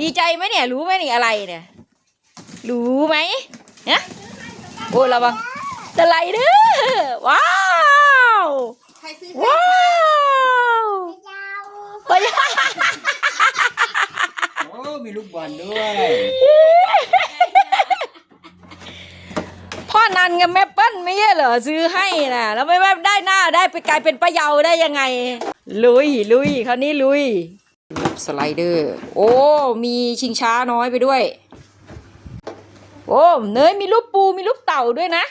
ดีใจไหมเนี่ย รู้ไหมนี่อะไรเนี่ย รู้ไหมเนี่ยโอ้ระวังสไลเดอร์ว้าวใครซื้อว้าวไปโอ้มีลูกบอลด้วยพ่อนันกับแม่เปิ้ลไม่ใช่เหรอซื้อให้น่ะแล้วไม่ว่าได้หน้าได้ไปกลายเป็นป้าเยาได้ยังไง ลุยลุยคราวนี้ลุย สไลเดอร์ โอ้ มีชิงช้าน้อยไปด้วย โอ้เนยมีรูปปูมีรูปเต่าด้วยนะ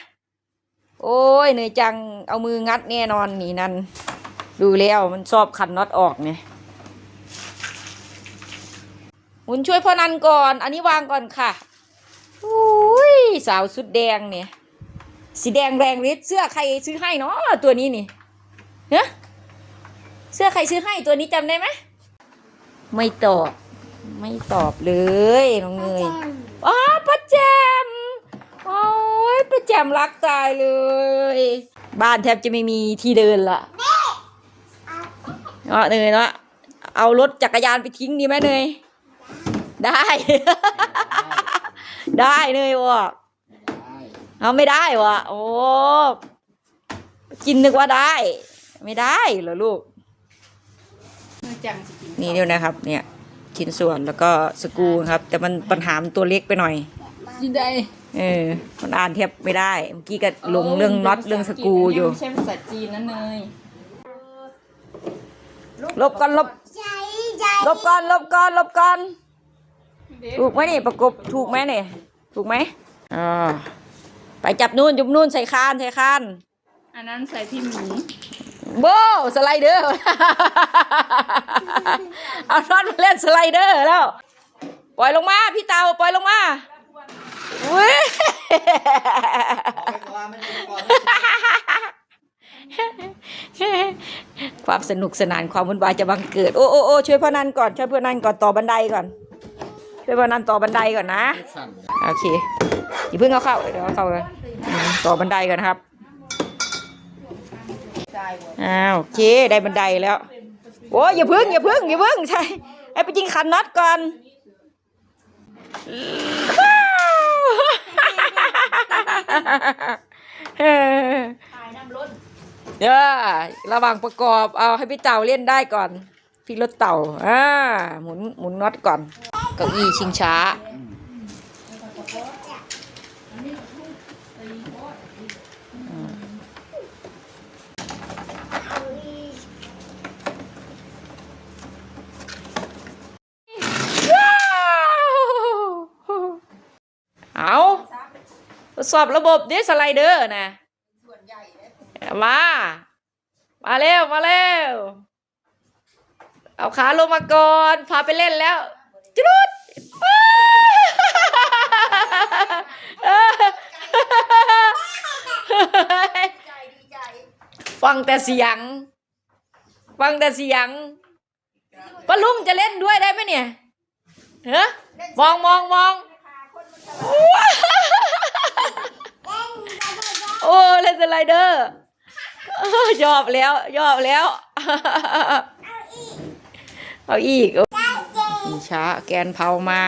โอ้ยเนยจังเอามืองัดแน่นอนนี่นั่นดูแล้วมันชอบขันน็อตออกเนี่ยหมุนช่วยพ่อนันก่อน อันนี้วางก่อนค่ะอุ้ยสาวสุดแดงเนี่ย สีแดงแรงฤทธิ์เสื้อใครซื้อให้เนาะตัวนี้นี่เฮ้เสื้อใครซื้อให้ตัวนี้จำได้ไหม ไม่ตอบ ไม่ตอบเลยน้องเนยอ๋อป้าแจมโอ้ยป้าแจมรักตายเลย บ้านแทบจะไม่มีที่เดินละเนาะเนยเนาะเอารถจักรยานไปทิ้งดีไหมเนยได้ ได้เนยวะเอาไม่ได้วะโอ้กินนึกว่าได้ ไม่ได้เหรอลูกมือจังสิกิ นนี่เดียวนะครับ เนี่ยชิ้นส่วนแล้วก็สกรูครับ แต่มันปัญหามันตัวเล็กไปหน่อยสิได้เออมันอ่านเทียบไม่ได้ เมื่อกี้ก็ลงเรื่องน็อตเรื่องสกรูอยู่ไม่ใช่ภาษาจีนนั่นเลยลบก่อนลบลบก่อนลบก่อนลบก่อนถูกไหมนี่ประกบถูกไหมเนี่ยถูกไหมอ่าไปจับนู่นจุบนู่นใส่คานใส่คานอันนั้นใส่พี่หมี โบสไลเดอร์ เอาน็อตมาเล่นสไลเดอร์แล้ว ปล่อยลงมา พี่เตาปล่อยลงมาอุ้ยความสนุกสนานความวุ่นวายจะบังเกิด โอ้โอ้โอ้ช่วยพ่อนันก่อน ช่วยพ่อนันก่อนต่อบันไดก่อน ช่วยพ่อนันต่อบันไดก่อนนะ โอเคอย่าเพิ่งเอาเข้า เดี๋ยวเอาเข้ากันอืมต่อบันไดก่อนครับ อ้าวโอเคได้บันไดแล้ว โอ้ยอย่าเพิ่งอย่าเพิ่งอย่าเพิ่งใช่ไอ้ไปยิงขันน็อตก่อนว้าวถ่ายน้ำรถเดี๋ยวระหว่างประกอบเอาให้พี่เต่าเล่นได้ก่อน พี่รถเต่าอ่าหมุนหมุนน็อตก่อนเก้าอี้ชิงช้าเอาทด สอบระบบดิสไลเดอร์นะส่วนใหญ่เลยมา มาเร็ว มาเร็ว เอาขาลงมาก่อน พาไปเล่นแล้วจุดว้าวใจดีใจฟังแต่เสียง ฟังแต่เสียงปะลุงจะเล่นด้วยได้ไหมเนี่ยเฮ้มองมองมอง โอ้เล่นสไลเดอร์ยอบแล้วยอบแล้วเอาอีกมีช้าแกนเผามา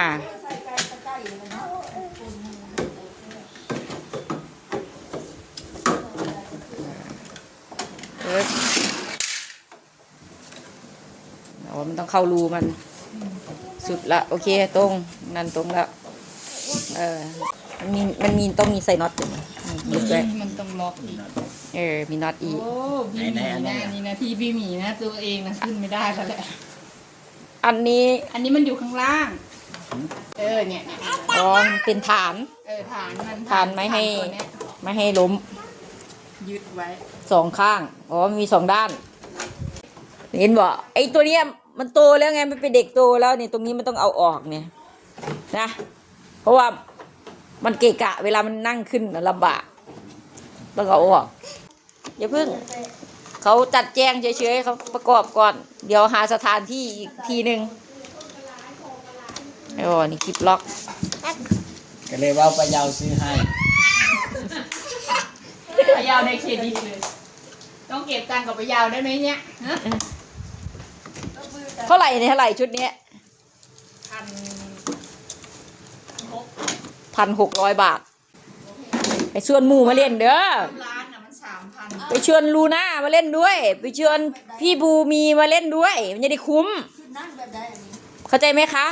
เฮ้ยเอามันต้องเข้ารูมัน สุดละ โอเคตรง นั่นตรงล้วเออมันมีมันมีต้องมีใส่น็อตอยู่ นะอืมยึดไว้มันต้องล็อกอีก เออ มีน็อตอีก โอ้พี่หมีนะอันนี้นะที่พี่หมีนะ ตัวเองนะขึ้นไม่ได้แล้วแหละ อันนี้อันนี้มันอยู่ข้างล่าง เออเนี่ยเนี่ยอ๋อมันเป็นฐาน เออฐานมันฐานไม่ให้ ตัวเนี้ยไม่ให้ล้มยึดไว้ สองข้าง อ๋อมันมีสองด้าน เห็นบ่ไอตัวเนี้ยมันโตแล้วไง มันเป็นเด็กโตแล้วเนี่ย ตรงนี้มันต้องเอาออกเนี่ยนะ เพราะว่ามันเกะกะ เวลามันนั่งขึ้นน่ะลำบาก ต้องเอาออกอย่าเพิ่ง เขาจัดแจงเฉยๆเขาประกอบก่อน เดี๋ยวหาสถานที่อีกทีหนึ่งโอ้นี่คลิปล็อก ก็เลยว่าไปยาวซื้อให้พยาวในเครดิตเลย ต้องเก็บตังค์กับพยาวได้ไหมเนี่ยฮะเท่าไหร่เนี่ยเท่าไหร่ชุดเนี้ยพันพันหกร้อยบาท ไปชวนหมู่มาเล่นเด้อ ร้านน่ะมันสามพันไปเชิญลูน่ามาเล่นด้วย ไปเชิญพี่บูมีมาเล่นด้วย มันจะได้คุ้ม นั่งแบบใดอันนี้เข้าใจไหมคะ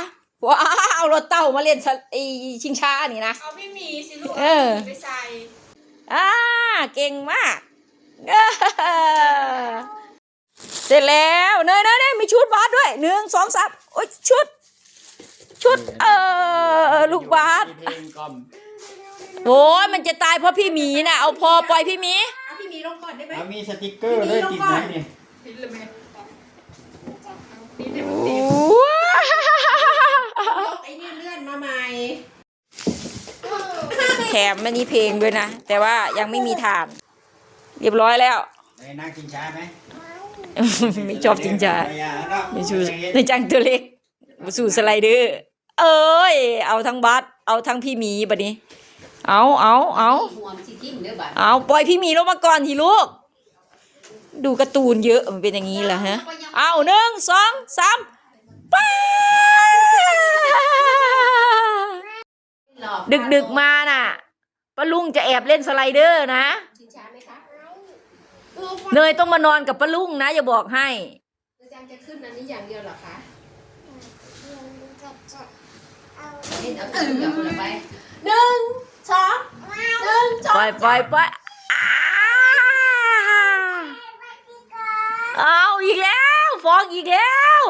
ว้าวเอารถเต้ามาเล่นสะไอชิงช้านี่นะ เอาพี่หมีสิลูกเออไปใส่อ่าเก่งมากเอ้อเสร็จแล้วเนยเนยเนยมีชุดบาสด้วยหนึ่งสองสามโอ้ยชุด ชุด เออลูกบาสมีเพลงกล่อม โอ้ยมันจะตายเพราะพี่หมีนะเอาพอปล่อยพี่หมี เอาพี่หมีลงก่อนได้ไหมเอามีสติกเกอร์ด้วยติดไหมนี่ปิดเลยไหมปิดเลยโอมันติด้ยกไอ้นี่เลื่อนมาใหม่แถมมันมีเพลงด้วยนะ แต่ว่ายังไม่มีฐาน เรียบร้อยแล้วไปนั่งกินช้าไหมไม่ชอบจริงจ้าไม่อยากแล้วในชูในจังตัวเล็กมาสู่สไลเดอร์ เอ้ย เอาทั้งบัสเอาทั้งพี่หมีบัดนี้ เอาเอาเอาห่วงสิทิมเด้อบัดเอาปล่อยพี่หมีลงมาก่อนทีลูก ดูการ์ตูนเยอะมันเป็นอย่างนี้เหรอฮะ เอาหนึ่งสองสามป้าดึกดึกๆมาน่ะป้าลุงจะแอบเล่นสไลเดอร์นะชิงช้าไหมคะเนยต้องมานอนกับป้าลุงนะอย่าบอกให้อาจารย์จะขึ้นอันนี้อย่างเดียวเหรอคะเล่นเอาขึ้นกับคนละไปหนึ่งส องหนึ่งสองปล่อยปล่อยปล่อยอ้าเอาอีกแล้วฟ้องอีกแล้ว